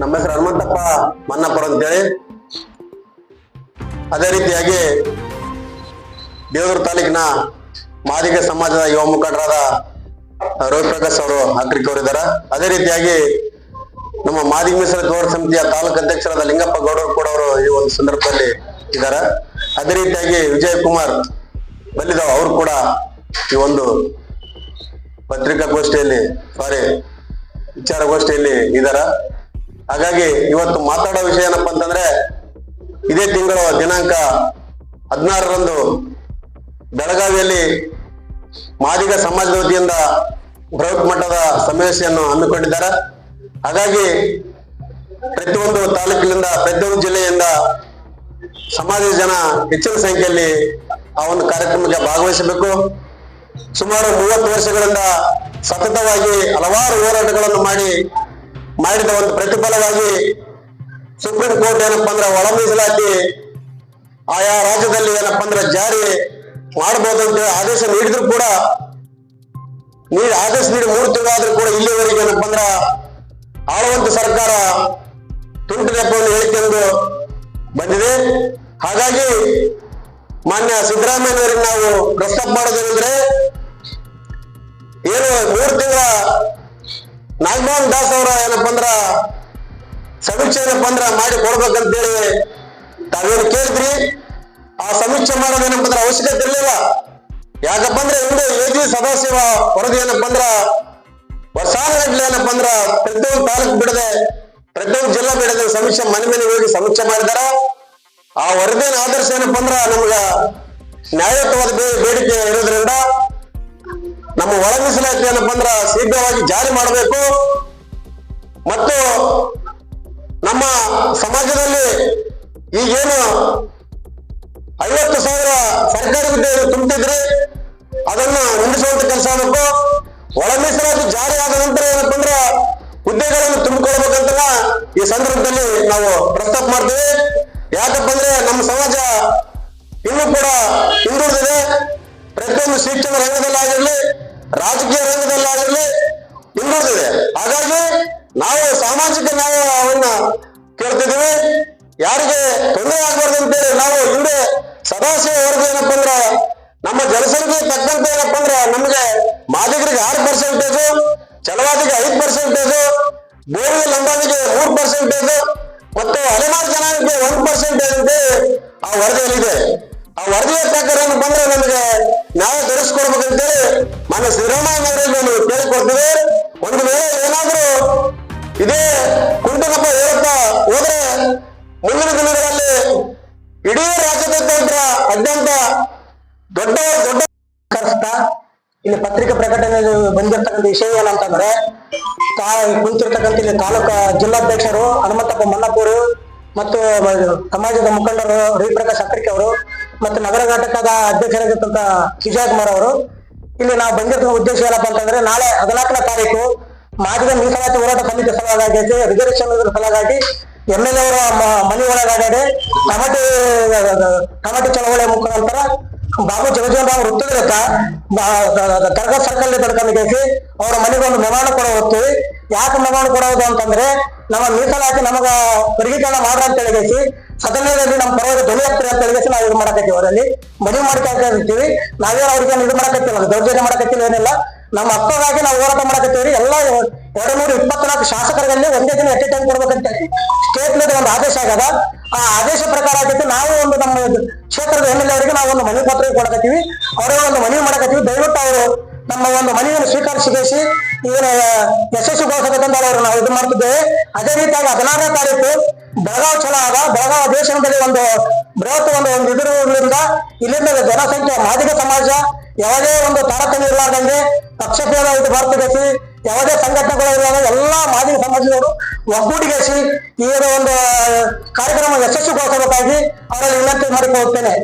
ನಮ್ಮ ಹೆಸರು ಹನುಮಂತಪ್ಪ ಮನ್ನಪ್ಪರ ಅಂತೇಳಿ. ಅದೇ ರೀತಿಯಾಗಿ ದೇವದುರ್ಗ ತಾಲೂಕಿನ ಮಾದಿಗ ಸಮಾಜದ ಯುವ ಮುಖಂಡರಾದ ರೋಹಿತ್ ಪ್ರಕಾಶ್ ಅವರು ಅಕ್ರಿಕ್ ಅವರಿದ್ದಾರೆ ಅದೇ ರೀತಿಯಾಗಿ ನಮ್ಮ ಮಾದಿಗ ಮೀಸಲು ಗೌರವ ಸಮಿತಿಯ ತಾಲೂಕು ಅಧ್ಯಕ್ಷರಾದ ಲಿಂಗಪ್ಪ ಗೌಡರು ಕೂಡ ಅವರು ಈ ಒಂದು ಸಂದರ್ಭದಲ್ಲಿ ಇದ್ದಾರೆ. ಅದೇ ರೀತಿಯಾಗಿ ವಿಜಯ್ ಕುಮಾರ್ ಬಲ್ಲಿದಾವ್ ಅವರು ಕೂಡ ಈ ಒಂದು ಪತ್ರಿಕಾಗೋಷ್ಠಿಯಲ್ಲಿ ಸಾರಿ ವಿಚಾರಗೋಷ್ಠಿಯಲ್ಲಿ ಇದಾರ ಹಾಗಾಗಿ ಇವತ್ತು ಮಾತಾಡೋ ವಿಷಯ ಏನಪ್ಪಾ ಅಂತಂದ್ರೆ, ಇದೇ ತಿಂಗಳ ದಿನಾಂಕ ಹದಿನಾರರಂದು ಬೆಳಗಾವಿಯಲ್ಲಿ ಮಾದಿಗ ಸಮಾಜದ ವತಿಯಿಂದ ಬೃಹತ್ ಮಟ್ಟದ ಸಮಾವೇಶವನ್ನು ಹಮ್ಮಿಕೊಂಡಿದ್ದಾರೆ. ಹಾಗಾಗಿ ಪ್ರತಿಯೊಂದು ತಾಲೂಕಿನಿಂದ, ಪ್ರತಿಯೊಂದು ಜಿಲ್ಲೆಯಿಂದ ಸಮಾಜದ ಜನ ಹೆಚ್ಚಿನ ಸಂಖ್ಯೆಯಲ್ಲಿ ಆ ಒಂದು ಕಾರ್ಯಕ್ರಮಕ್ಕೆ ಭಾಗವಹಿಸಬೇಕು. ಸುಮಾರು ಮೂವತ್ತು ವರ್ಷಗಳಿಂದ ಸತತವಾಗಿ ಹಲವಾರು ಹೋರಾಟಗಳನ್ನು ಮಾಡಿ ಮಾಡಿದ ಒಂದು ಪ್ರತಿಫಲವಾಗಿ ಸುಪ್ರೀಂ ಕೋರ್ಟ್ ಏನಪ್ಪಾ ಅಂದ್ರೆ ಒಳ ಮೀಸಲಾತಿ ಆಯಾ ರಾಜ್ಯದಲ್ಲಿ ಏನಪ್ಪಾ ಅಂದ್ರೆ ಜಾರಿ ಮಾಡಬಹುದು ಅಂತ ಆದೇಶ ನೀಡಿದ್ರು ಕೂಡ ನೀಡಿ ಆದೇಶ ನೀಡಿ ಮೂರು ತಿಂಗಳಾದ್ರೂ ಕೂಡ ಇಲ್ಲಿವರೆಗೆ ಏನಪ್ಪಾ ಅಂದ್ರ ಆಳುವಂತ ಸರ್ಕಾರ ತುಂಟು ನೆಪವನ್ನು ಹೇಳಿಕೊಂಡು ಬಂದಿದೆ. ಹಾಗಾಗಿ ಮಾನ್ಯ ಸಿದ್ದರಾಮಯ್ಯವರಿಗೆ ನಾವು ಪ್ರಸ್ತಾಪ ಮಾಡೋದೇನೆಂದ್ರೆ ಏನು ಮೂರು ತಿಂಗಳ ನಾಗಮೋಹನ್ ದಾಸ್ ಅವರ ಏನಪ್ಪಂದ್ರ ಸಮೀಕ್ಷೆ ಏನಪ್ಪ ಅಂದ್ರ ಮಾಡಿ ಕೊಡ್ಬೇಕಂತೇಳಿ ತಾವೇನು ಕೇಳಿದ್ರಿ? ಆ ಸಮೀಕ್ಷೆ ಮಾಡೋದೇನಪ್ಪ ಏನಪ್ಪಂದ್ರ ಅವಶ್ಯಕತೆ ಇರಲಿಲ್ಲ. ಯಾಕಪ್ಪ ಅಂದ್ರೆ ಹಿಂದೆ ಸದಸ್ಯ ವರದಿ ಏನಪ್ಪಾ ಅಂದ್ರ ವರ್ಷಾನುಗಟ್ಲೆ ಏನಪ್ಪ ಅಂದ್ರ ಪ್ರತಿಯೊಂದು ತಾಲೂಕು ಬಿಡದೆ, ಪ್ರತಿಯೊಂದು ಜಿಲ್ಲಾ ಬಿಡದೆ ಸಮೀಕ್ಷೆ ಮನೆ ಮನೆ ಹೋಗಿ ಸಮೀಕ್ಷೆ ಮಾಡಿದಾರ. ಆ ವರದಿನ ಆದರ್ಶ ಏನಪ್ಪಂದ್ರ ನಮ್ಗ ನ್ಯಾಯಯುತವಾದ ಬೇಡಿಕೆ ಇರೋದ್ರಿಂದ ನಮ್ಮ ಒಳ ಮೀಸಲಾತಿ ಬಂದ್ರ ಶೀಘ್ರವಾಗಿ ಜಾರಿ ಮಾಡಬೇಕು. ಮತ್ತು ನಮ್ಮ ಸಮಾಜದಲ್ಲಿ ಈಗೇನು ಐವತ್ತು ಸಾವಿರ ಸರ್ಕಾರಿ ಹುದ್ದೆಯನ್ನು ತುಂಬಿದ್ರೆ ಅದನ್ನು ನಿಲ್ಲಿಸುವಂತ ಕೆಲಸ ಆಗಬೇಕು. ಒಳ ಮೀಸಲಾತಿ ಜಾರಿ ಆದ ನಂತರ ಏನಪ್ಪ ಅಂದ್ರ ಹುದ್ದೆಗಳನ್ನು ತುಂಬಿಕೊಳ್ಬೇಕಂತ ಈ ಸಂದರ್ಭದಲ್ಲಿ ನಾವು ಪ್ರಸ್ತಾಪ ಮಾಡ್ತೀವಿ. ಯಾಕಪ್ಪ ಅಂದ್ರೆ ನಮ್ಮ ಸಮಾಜ ಇನ್ನೂ ಕೂಡ ಹಿಂದುಳಿದಿದೆ. ಪ್ರತಿಯೊಂದು ಶಿಕ್ಷಣ ರಂಗದಲ್ಲಾಗಿರ್ಲಿ ರಾಜಕೀಯ ರಂಗದಲ್ಲಾಗಲಿ ಹಿಂದುಳಿದಿದೆ. ಹಾಗಾಗಿ ನಾವು ಸಾಮಾಜಿಕ ನ್ಯಾಯವನ್ನ ಕೇಳ್ತಿದ್ದೀವಿ. ಯಾರಿಗೆ ತೊಂದರೆ ಆಗ್ಬಾರ್ದು ಅಂತೇಳಿ ನಾವು ಹಿಂದೆ ಸದಾಶಿವ ವರ್ಗ ಏನಪ್ಪ ಅಂದ್ರೆ ನಮ್ಮ ಜನಸಂಖ್ಯೆ ತಕ್ಕಂತೆ ಏನಪ್ಪ ಅಂದ್ರೆ ನಮಗೆ ಮಾದಿಗರಿಗೆ ಆರು ಪರ್ಸೆಂಟೇಜು ಚಲವಾದಿಗೆ ಐದು ಪರ್ಸೆಂಟೇಜ್ ಬೋರಿ ಲಂಬಾದಿಗೆ ಮೂರು ಪರ್ಸೆಂಟೇಜ್ ಮತ್ತು ಹಲವಾರು ಜನಾಂಗಕ್ಕೆ ಒಂದು ಪರ್ಸೆಂಟೇಜ್ ಅಂತೇಳಿ ಆ ವರದಿಯಲ್ಲಿದೆ. ಆ ವರದಿಯ ಪ್ರಕಾರ ಏನಪ್ಪ ಅಂದ್ರೆ ನಮಗೆ ಮುಂದಿನ ದಿನಗಳಲ್ಲಿ ಇಡೀ ರಾಜ್ಯಾದ್ಯಂತ ಅತ್ಯಂತ ದೊಡ್ಡ ದೊಡ್ಡ ಕಷ್ಟ. ಇಲ್ಲಿ ಪತ್ರಿಕಾ ಪ್ರಕಟಣೆ ಬಂದಿರತಕ್ಕಂಥ ವಿಷಯ ಏನಂತಂದ್ರೆ ತಾ ಕುಂತಿರ್ತಕ್ಕಂಥ ಇಲ್ಲಿ ತಾಲೂಕಾ ಜಿಲ್ಲಾಧ್ಯಕ್ಷರು ಹನುಮಂತಪ್ಪ ಮನ್ನಪೂರು ಮತ್ತು ಸಮಾಜದ ಮುಖಂಡರು ರವಿಪ್ರಕಾಶ್ ಅಕ್ರಿಕೆ ಅವರು ಮತ್ತು ನಗರ ಘಟಕದ ಅಧ್ಯಕ್ಷರಾಗಿರ್ತಕ್ಕಂಥ ಕಿಜಾಜ್ ಕುಮಾರ್ ಅವರು. ಇಲ್ಲಿ ನಾವು ಬಂದಿರ್ತಕ್ಕ ಉದ್ದೇಶ ಏನಪ್ಪಾ ಅಂತಂದ್ರೆ, ನಾಳೆ ಹದಿನಾಲ್ಕನೇ ತಾರೀಕು ಮಾದಿಗ ಮೀಸಲಾತಿ ಹೋರಾಟ ಸಮಿತಿ ಸಲುವಾಗಿ ರಿಸರ್ವೇಶನ್ ಸಲುವಾಗಿ ಎಂ ಎಲ್ ಅವರ ಮ- ಮನೆ ಒಳಗಾಗಡೆ ಕಮಟಿ ಕಮಟಿ ಚಳವಳಿ ಮುಖಾಂತರ ಬಾಬು ಜಗಜೀವನ್ ರಾವ್ ವೃತ್ತದತ್ತ ಕರ್ಗ ಸರ್ಕಲ್ ತಡ್ಕೊಂಡಿದ್ದೇಸಿ ಅವರ ಮನೆಗೆ ಒಂದು ಮೆಮಾನ ಕೊಡ ಹೋಗ್ತೀವಿ ಯಾಕೆ ಮೆಮಾಣ ಕೊಡೋದು ಅಂತಂದ್ರೆ ನಮ್ಮ ಮೀಸಲಾತಿ ನಮಗ ವರ್ಗೀಕರಣ ಮಾಡ್ರ ಅಂತ ಹೇಳಿಸಿ ಸದನದಲ್ಲಿ ನಮ್ಮ ಪರವಾಗಿ ಧ್ವನಿ ಹತ್ತಿರ ಅಂತ ಹೇಳಿಸಿ ನಾವು ಇದು ಮಾಡಕತ್ತೀವಿ ಅವರಲ್ಲಿ. ಮದುವೆ ಮಾಡ್ಕೊಂಡಿರ್ತೀವಿ ನಾವೇನು ಅವ್ರಿಗೆ ಇದು ಮಾಡಕತ್ತಿಲ್ಲ ದೌರ್ಜನ್ಯ ಮಾಡಕತ್ತಿಲ್ಲ, ಏನಿಲ್ಲ. ನಮ್ಮ ಹಕ್ಕಾಗಿ ನಾವು ಹೋರಾಟ ಮಾಡಕತ್ತೀವಿ. ಎಲ್ಲ ಎರಡು ನೂರ ಇಪ್ಪತ್ನಾಲ್ಕು ಶಾಸಕರಲ್ಲಿ ಒಂದೇ ದಿನ ಎಟ್ ಟೈಮ್ ಸ್ಟೇಟ್ನಲ್ಲಿ ಒಂದು ಆದೇಶ ಆಗದ ಆ ಆದೇಶ ಪ್ರಕಾರ ಆಗಿತ್ತು ನಾವು ಒಂದು ನಮ್ಮ ಕ್ಷೇತ್ರದ ಎಂ ಎಲ್ ಅವರಿಗೆ ನಾವು ಒಂದು ಮನವಿ ಪತ್ರ ಕೊಡಕತ್ತೀವಿ. ಅವರೇ ಒಂದು ಮನವಿ ಮಾಡಕತ್ತೀವಿ. ದಯವಿಟ್ಟು ಅವರು ನಮ್ಮ ಒಂದು ಮನವಿಯನ್ನು ಏನ ಯಶಸ್ವಿ ಯಶಸ್ವಿಗೊಳಿಸಬೇಕಂತ ಅವರು ನಾವು ಇದು ಮಾಡ್ತಿದ್ದೇವೆ. ಅದೇ ರೀತಿಯಾಗಿ ಹದಿನಾರನೇ ತಾರೀಕು ಬೆಳಗಾವಿ ಚಲೋ ಆದ ಬೆಳಗಾವಿ ಅಧಿವೇಶನದಲ್ಲಿ ಒಂದು ಬೃಹತ್ ಒಂದು ಒಂದು ಇದಿರುವುದರಿಂದ ಇಲ್ಲಿಂದ ಜನಸಂಖ್ಯೆ ಮಾದಿಗ ಸಮಾಜ ಯಾವುದೇ ಒಂದು ತಾರತಮ್ಯ ಇರಲಾರ್ದಂಗೆ ಪಕ್ಷಭೇದ ಇದು ಬರ್ತದೇಸಿ ಯಾವುದೇ ಸಂಘಟನೆಗಳು ಎಲ್ಲ ಎಲ್ಲಾ ಮಾದಿಗ ಸಮಾಜದವರು ಒಗ್ಗೂಡಿಗೆಸಿ ಈ ಒಂದು ಕಾರ್ಯಕ್ರಮ ಯಶಸ್ವಿಗೊಳಿಸಬೇಕಾಗಿ ಅವರಲ್ಲಿ ವಿನಂತಿ ಮಾಡಿಕೊಳ್ಳುತ್ತೇನೆ.